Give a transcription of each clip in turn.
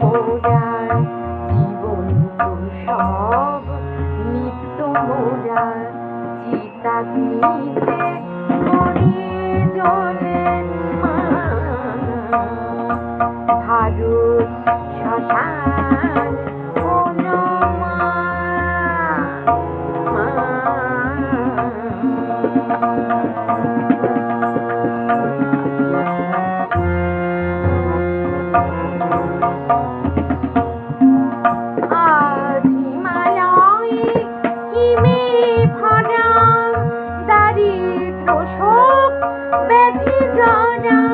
মোরার জীবন তো সব নিত্য মোরার চিতাগ্নিতে মরে জলেন ভারত শ্মশান Thank you. Donna.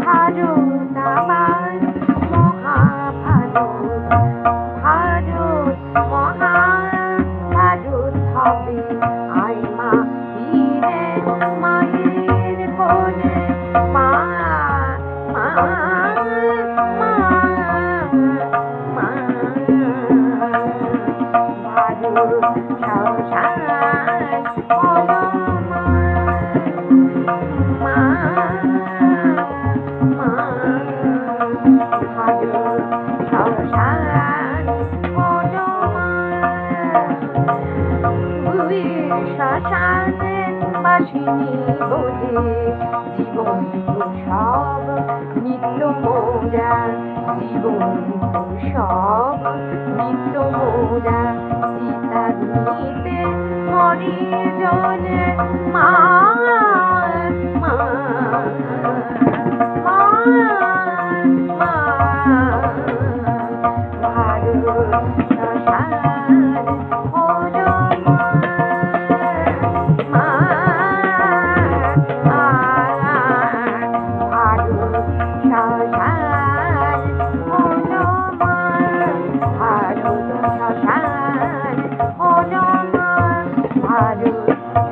ভারত আমার মহাভারত ভারত মহাভারত হবে আইমা হীরে মায়ের কোলে মা মা বুঝি বোঝে জীবন তো সব নিত্য মোরা জীবন তো সব নিত্য মোরা সীতা নিতে মরে জলে মা ভারত 啊！